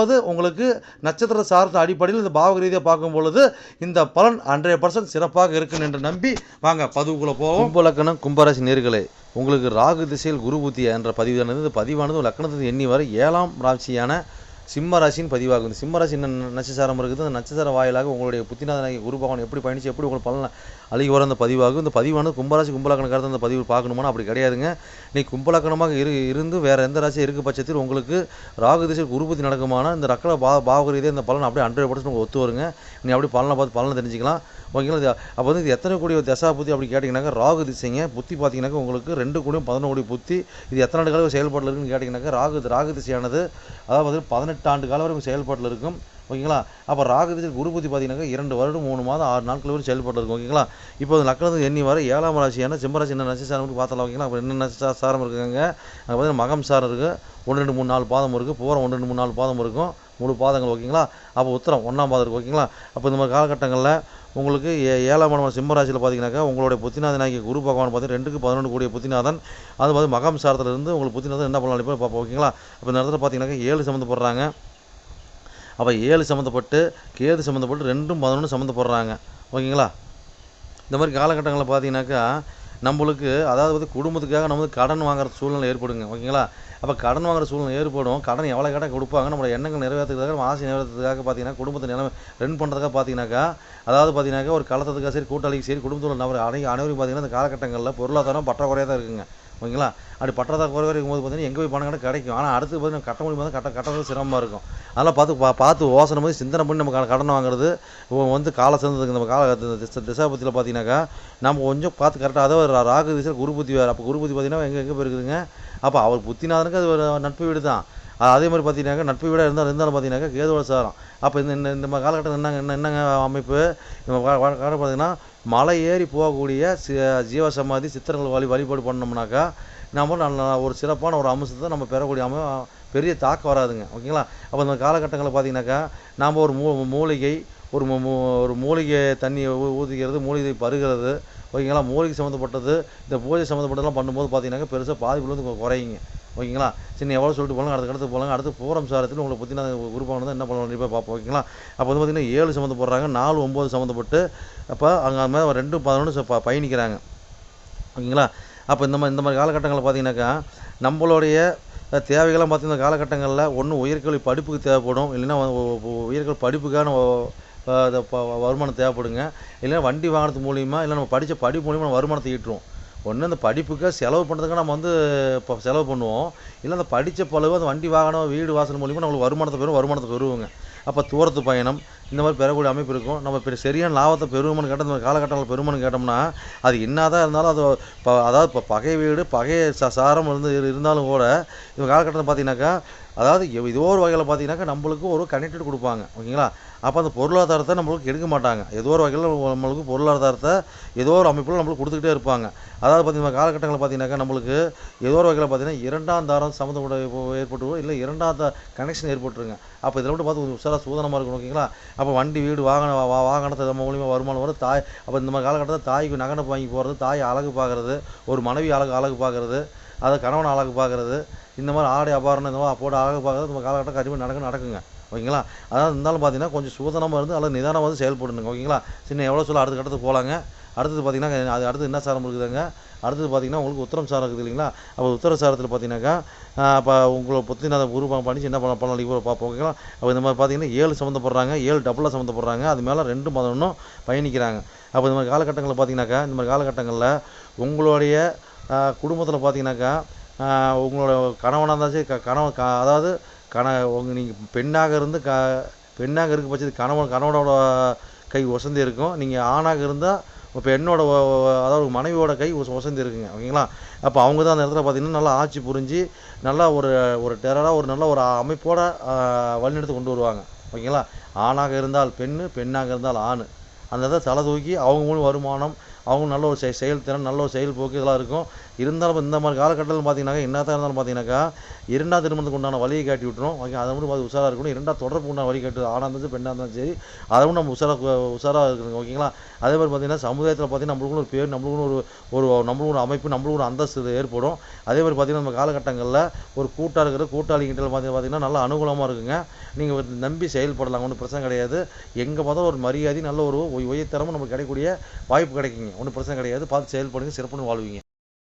அதாவது உங்களுக்கு நட்சத்திர சார்ந்த அடிப்படையில் இந்த பாவக ரீதியாக பார்க்கும் பொழுது இந்த பலன் ஹண்ட்ரட் பர்சன்ட் சிறப்பாக இருக்கும் என்று நம்பி வாங்க பதிவுக்குள்ளே போவோம். கும்பலக்கணம் கும்பராசி நேர்களே உங்களுக்கு ராகு திசையில் குரு புத்தி என்ற பதிவானது பதிவானது லக்கணத்துக்கு எண்ணி வரை ஏழாம் ராசியான சிம்ம ராசின்னு பதிவாகும் இந்த சிம்ம ராசி என்ன நட்சசாரம் இருக்குது. அந்த நட்சசார வாயிலாக உங்களுடைய புத்திநாதனாகிய குரு பகவான் எப்படி பயணிச்சு எப்படி உங்களுக்கு பலன் அழுகி வர அந்த பதிவாகும் இந்த பதிவானது கும்பராசி கும்பலக்கணக்காரத்தை அந்த பதிவு பார்க்கணுமானா அப்படி கிடையாதுங்க. நீ கும்பலக்கணமாக இரு இருந்து வேறு எந்த ராசி இருக்க பட்சத்தில் உங்களுக்கு ராகு திசை குருபதி நடக்குமானா இந்த ரக்கல பா பாவக இந்த பலன் அப்படியே ஹண்ட்ரட் பர்சன்ட் உங்களுக்கு ஒத்து வருங்க. நீ அப்படி பலனை பார்த்து பலனை தெரிஞ்சுக்கலாம். ஓகேங்களா? அப்போ வந்து இது எத்தனை கோடி தசா புத்தி அப்படி கேட்டிங்கனாக்கா ராகு திசைங்க. புத்தி பார்த்தீங்கன்னாக்கா உங்களுக்கு ரெண்டு கோடியும் பதினொன்று கோடி புத்தி. இது எத்தனை ஆண்டு காலம் செயல்பாட்டில் இருக்குன்னு கேட்டிங்கனாக்கா ராகு ராகு திசையானது. அதாவது வந்து பதினெட்டு ஆண்டு காலம் வரைக்கும் செயல்பாட்டில் இருக்கும். ஓகேங்களா? அப்போ ராகு திசை குரு இரண்டு வருடம் மூணு மாதம் ஆறு நாட்கள் வரை செயல்பட்டு இருக்கும் ஓகேங்களா? இப்போ இந்த லக்னத்துக்கு எண்ணி வர ஏழாம் ராசியான சிம்மராசி என்ன நட்சத்திரம் பார்த்தலாம் ஓகேங்களா? அப்போ என்ன நட்சத்திரம் இருக்குங்க? அங்கே பார்த்தீங்கன்னா மகம் சாரம் இருக்குது ஒன்று ரெண்டு மூணு நாலு பாதம் இருக்குது பூரம் ஒன்று ரெண்டு மூணு நாலு பாதம் இருக்கும். மூணு பாதங்கள் ஓகேங்களா? அப்போ உத்தரம் ஒன்றாம் பாதம் இருக்குது ஓகேங்களா? அப்போ இந்த மாதிரி காலகட்டங்களில் உங்களுக்கு ஏ ஏழாம் இடம் சிம்மராசியில் பார்த்தீங்கன்னாக்கா உங்களுடைய புத்திநாதனாகிய குரு பகவான் பார்த்தீங்கன்னா ரெண்டுக்கு பதினொன்று கூடிய புத்திநாதன். அது மாதிரி மகம் சாரத்தில் உங்களுக்கு புத்திநாதன் என்ன பண்ணலாம் இப்போ பார்ப்போம் ஓகேங்களா? அப்போ இந்த இடத்துல பார்த்தீங்கன்னாக்கா ஏழு சம்மந்தப்படுறாங்க அப்போ ஏழு சம்மந்தப்பட்டு கேது சம்மந்தப்பட்டு ரெண்டும் பதினொன்று சம்மந்தப்படுறாங்க ஓகேங்களா? இந்த மாதிரி காலகட்டங்களில் பார்த்தீங்கன்னாக்கா நம்மளுக்கு அதாவது வந்து குடும்பத்துக்காக நம்ம வந்து கடன் வாங்குற சூழ்நிலை ஏற்படுங்க. ஓகேங்களா? அப்போ கடன் வாங்குற சூழ்நிலை ஏற்படும். கடன் எவ்வளோ கடன் கொடுப்பாங்க. நம்மளோட எண்ணங்கள் நிறைவேற்றுறதுக்காக நம்ம ஆசை நிறைவேற்றுறதுக்காக பார்த்தீங்கன்னா குடும்பத்தை நிலைமை ரன் பண்ணுறதுக்காக பார்த்தீங்கன்னாக்கா அதாவது பார்த்தீங்கன்னாக்கா ஒரு கலத்ததுக்காக சரி கூட்டாளிக்கு சரி குடும்பத்தில் நபர் அனை அனைவரும் பார்த்தீங்கன்னா இந்த காலகட்டங்களில் பொருளாதாரம் பற்றாக்குறையாக தான் இருக்குங்க. ஓகேங்களா? அப்படி பற்றாக்குறை இருக்கும்போது பார்த்தீங்கன்னா எங்கே போய் பணம் கிடைக்கும். ஆனால் அடுத்து பார்த்தீங்கன்னா கட்ட முடியும் போது கட்ட கட்டுறது சிரமமாக இருக்கும். அதெல்லாம் பார்த்து பா பார்த்து யோசனை போது சிந்தனை பண்ணி நம்ம கடன் வாங்குறது வந்து கால சிறந்ததுக்கு நம்ம கால திசை திசாபத்தியில் பார்த்தீங்கன்னாக்கா நம்ம கொஞ்சம் பார்த்து கரெக்டாக அதாவது ராகு திசையில் குரு புத்தி வேறு. அப்போ குரு புத்தி பார்த்தீங்கன்னா எங்கே எங்கே போயிருக்குதுங்க? அப்போ அவர் புத்தினாதனுக்கு அது ஒரு நட்பு வீடு தான். அதே மாதிரி பார்த்தீங்கன்னாக்கா நட்பு வீடாக இருந்தால் இருந்தாலும் பார்த்தீங்கன்னாக்கா கேதுவோட சாரம். அப்போ இந்த இந்த இந்த காலகட்டம் என்னங்க என்ன என்னங்க அமைப்பு? நம்ம காலம் பார்த்தீங்கன்னா மலை ஏறி போகக்கூடிய சி ஜீவசமாதி சித்திரங்கள் வழி வழிபாடு பண்ணோம்னாக்கா நம்ம நல்ல ஒரு சிறப்பான ஒரு அம்சத்தை நம்ம பெறக்கூடிய அம பெரிய தாக்கம் வராதுங்க. ஓகேங்களா? அப்போ இந்த காலகட்டங்களில் பார்த்தீங்கன்னாக்கா நாம் ஒரு மூ மூலிகை ஒரு மூ- ஒரு மூலிகை தண்ணியை ஊ- ஊற்றிக்கிறது மூலிகை பருகிறது. ஓகேங்களா? மூலிகை சம்மந்தப்பட்டது. இந்த பூஜை சம்மந்தப்பட்டதெல்லாம் பண்ணும்போது பார்த்தீங்கன்னாக்க பெருசாக பாதிப்புல வந்து குறையுங்க. ஓகேங்களா? சின்ன எவ்வளோ சொல்லிட்டு போகலாம் அடுத்த அடுத்து போகலாம் அடுத்து பூரம் சாரத்தில் உங்களை பற்றி நான் குரூப்பாக வந்து என்ன பண்ணலாம் கண்டிப்பாக பார்ப்போம் ஓகேங்களா? அப்போ வந்து பார்த்தீங்கன்னா ஏழு சம்மந்தப்படுறாங்க நாலு ஒம்பது சம்மந்தப்பட்டு அப்போ அங்கே அது மாதிரி ரெண்டு பதினொன்று ச- ப- பயணிக்கிறாங்க. ஓகேங்களா? அப்போ இந்த மாதிரி இந்த மாதிரி காலகட்டங்களில் பார்த்தீங்கன்னாக்கா நம்மளுடைய தேவைகள்லாம் பார்த்திங்கன்னா காலகட்டங்களில் ஒன்று உயர்கல்வி படிப்புக்கு தேவைப்படும். இல்லைன்னா ஒ- உயர்கல்வி படிப்புக்கான வருமானம் தேவைப்படுங்க. இல்லைன்னா வண்டி வாங்கினது மூலிமா இல்லை நம்ம படித்த படிப்பு மூலிமா நம்ம வருமானத்தை ஈட்டுருவோம் ஒன்று அந்த படிப்புக்கு செலவு பண்ணுறதுக்கு நம்ம வந்து இப்போ செலவு பண்ணுவோம். இல்லை அந்த படித்த பழுவு அந்த வண்டி வாகனம் வீடு வாசல் மூலிமா நம்மளுக்கு வருமானத்தை பெறும் வருமானத்தை பெறுவோங்க. அப்போ தூரத்து பயணம் இந்த மாதிரி பெறக்கூடிய அமைப்பு இருக்கும். நம்ம இப்போ சரியான லாபத்தை பெறுவோம்னு கேட்டால் இந்த காலகட்டங்களில் பெறுவோம்னு கேட்டோம்னா அது என்னதான் இருந்தாலும் அது இப்போ அதாவது இப்போ பகை வீடு பகை ச சாரம் இருந்து இருந்தாலும் கூட இந்த காலகட்டத்தில் பார்த்தீங்கன்னாக்கா அதாவது ஏதோ ஒரு வகையில் பார்த்தீங்கன்னாக்கா நம்மளுக்கு ஒரு கனெக்டட் கொடுப்பாங்க. ஓகேங்களா? அப்போ அந்த பொருளாதாரத்தை நம்மளுக்கு எடுக்க மாட்டாங்க. ஏதோ ஒரு வகையில் நம்மளுக்கு பொருளாதாரத்தை ஏதோ ஒரு அமைப்பில் நம்மளுக்கு கொடுத்துக்கிட்டே இருப்பாங்க. அதாவது பார்த்தீங்கன்னா காலகட்டங்களில் பார்த்தீங்கன்னாக்கா நம்மளுக்கு ஏதோ ஒரு வகையில் பார்த்தீங்கன்னா இரண்டாம் தாரம் சம்மந்தப்பட இப்போ ஏற்பட்டு இல்லை இரண்டாம் கனெக்ஷன் ஏற்பட்டுருங்க. அப்போ இதில் மட்டும் பார்த்து உஷாராக சூதனமாக இருக்கணும் ஓகேங்களா? அப்போ வண்டி வீடு வாகன வாகனத்தை நம்ம மூலியமாக வருமானம் வரும். தாய் அப்போ இந்த மாதிரி காலகட்டத்தில் தாய்க்கு நகனை வாங்கி போகிறது தாய் அழகு பார்க்குறது ஒரு மனைவி அழகு அழகு பார்க்குறது அதை கணவன் அழகு பார்க்குறது இந்த மாதிரி ஆடை அபாரணம் இந்த மாதிரி போட ஆக பார்க்க நம்ம காலகட்டம் கண்டிப்பாக நடக்க நடக்குங்க. ஓகேங்களா? அதாவது இருந்தாலும் பார்த்தீங்கன்னா கொஞ்சம் சூதனமாக இருந்து அல்லது நிதானமாக வந்து செயல்படணுங்க. ஓகேங்களா? சின்ன எவ்வளோ சொல்ல அடுத்த கட்டத்துக்கு போகலாங்க அடுத்தது பார்த்தீங்கன்னா அது அடுத்து என்ன சாரம் இருக்குதுங்க? அடுத்தது பார்த்தீங்கன்னா உங்களுக்கு உத்தரம் சாரம் இருக்குது இல்லைங்களா? அப்போ உத்தர சாரத்தில் பார்த்தீங்கன்னாக்கா இப்போ உங்களை பற்றி நான் உருவம் பண்ணி என்ன பண்ண பண்ணலாம் இப்போ பார்ப்போம் ஓகேங்களா? அப்போ இந்த மாதிரி பார்த்தீங்கன்னா ஏழு சம்மந்தப்படுறாங்க ஏழு டபுளாக சம்மந்தப்படுறாங்க. அது மேலே ரெண்டு பதினொன்றும் பயணிக்கிறாங்க. அப்போ இந்த மாதிரி காலகட்டங்களில் பார்த்தீங்கன்னாக்கா இந்த மாதிரி காலகட்டங்களில் உங்களுடைய குடும்பத்தில் பார்த்தீங்கன்னாக்கா உங்களோட கணவனாக இருந்தாலும் சரி க- கணவன் க அதாவது கண உங்கள் நீங்கள் பெண்ணாக இருந்து க பெண்ணாக இருக்க பட்சத்துக்கு கணவன் கணவனோட கை ஒசந்து இருக்கும். நீங்கள் ஆணாக இருந்தால் இப்போ பெண்ணோட அதாவது மனைவியோட கை ஒசந்து இருக்குங்க. ஓகேங்களா? அப்போ அவங்க தான் அந்த இடத்துல பார்த்தீங்கன்னா நல்லா ஆட்சி புரிஞ்சு நல்லா ஒரு ஒரு டெரராக ஒரு நல்ல ஒரு அமைப்போட ஆஹ் வழிநடத்தி கொண்டு வருவாங்க. ஓகேங்களா? ஆணாக இருந்தால் பெண்ணு பெண்ணாக இருந்தால் ஆண். அந்த இடத்துல தலை தூக்கி அவங்க மூலம் வருமானம் அவங்க நல்ல ஒரு செய- செயல்திறன் நல்ல ஒரு செயல்போக்கு இதெல்லாம் இருக்கும். இருந்தாலும் இந்த மாதிரி காலகட்டத்தில் பார்த்தீங்கன்னாக்கா என்னதான் இருந்தாலும் பார்த்தீங்கன்னாக்கா இரண்டாம் திருமணத்துக்கு உண்டான வழியை காட்டி விட்டுரும். ஓகே அதை மட்டும் பார்த்து உஷாராக இருக்கணும். இரண்டாம் தொடர்பு உண்டான வழி காட்டு ஆணாக இருந்தாலும் பெண்ணாக இருந்தாலும் சரி அதை மட்டும் நம்ம உஷாராக உஷாராக இருக்கணும். ஓகேங்களா? அதே மாதிரி பார்த்தீங்கன்னா சமுதாயத்தில் பார்த்தீங்கன்னா நம்மளுக்குன்னு ஒரு பேர் நம்மளுக்குன்னு ஒரு ஒரு நம்மளுக்கு ஒரு அமைப்பு நம்மளுக்கு ஒரு அந்தஸ்து ஏற்படும். அதே மாதிரி பார்த்தீங்கன்னா நம்ம காலகட்டங்களில் ஒரு கூட்டாக இருக்கிற கூட்டாளிகிட்ட பார்த்து பார்த்தீங்கன்னா நல்லா அனுகூலமாக இருக்குங்க. நீங்கள் நம்பி செயல்படலாம் ஒன்றும் பிரச்சனை கிடையாது. எங்கே பார்த்தாலும் ஒரு மரியாதை நல்ல ஒரு உயர்த்தரமும் நமக்கு கிடைக்கக்கூடிய வாய்ப்பு கிடைக்குங்க. ஒன்றும் பிரச்சனை கிடையாது. பார்த்து செயல்படுங்க சிறப்புன்னு வாழ்வீங்க.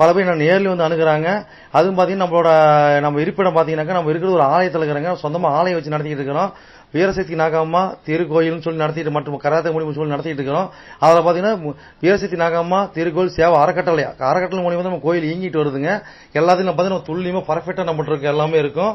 பல பேர் நான் நேரில் வந்து அணுகுறாங்க. அதுவும் பார்த்தீங்கன்னா நம்மளோட நம்ம இருப்பிடம் பார்த்தீங்கன்னாக்கா நம்ம இருக்கிறது ஒரு ஆலயத்தில் இருக்கிறாங்க. சொந்தமாக ஆலயம் வச்சு நடத்திட்டு இருக்கிறோம். வீரசக்தி நாகம்மா திருக்கோயில்னு சொல்லி நடத்திட்டு மற்றும் கராத்த மூலியம் சொல்லி நடத்திட்டு இருக்கிறோம். அதில் பார்த்தீங்கன்னா வீரசக்தி நாகம்மா திருக்கோயில் சேவை அறக்கட்டளை அறக்கட்டளை மூலியமாக நம்ம கோயில் இயங்கிட்டு வருதுங்க. எல்லாத்தையும் பார்த்தீங்கன்னா துல்லியமாக பர்ஃபெக்டாக பர்ஃபெக்டா இருக்க எல்லாமே இருக்கும்.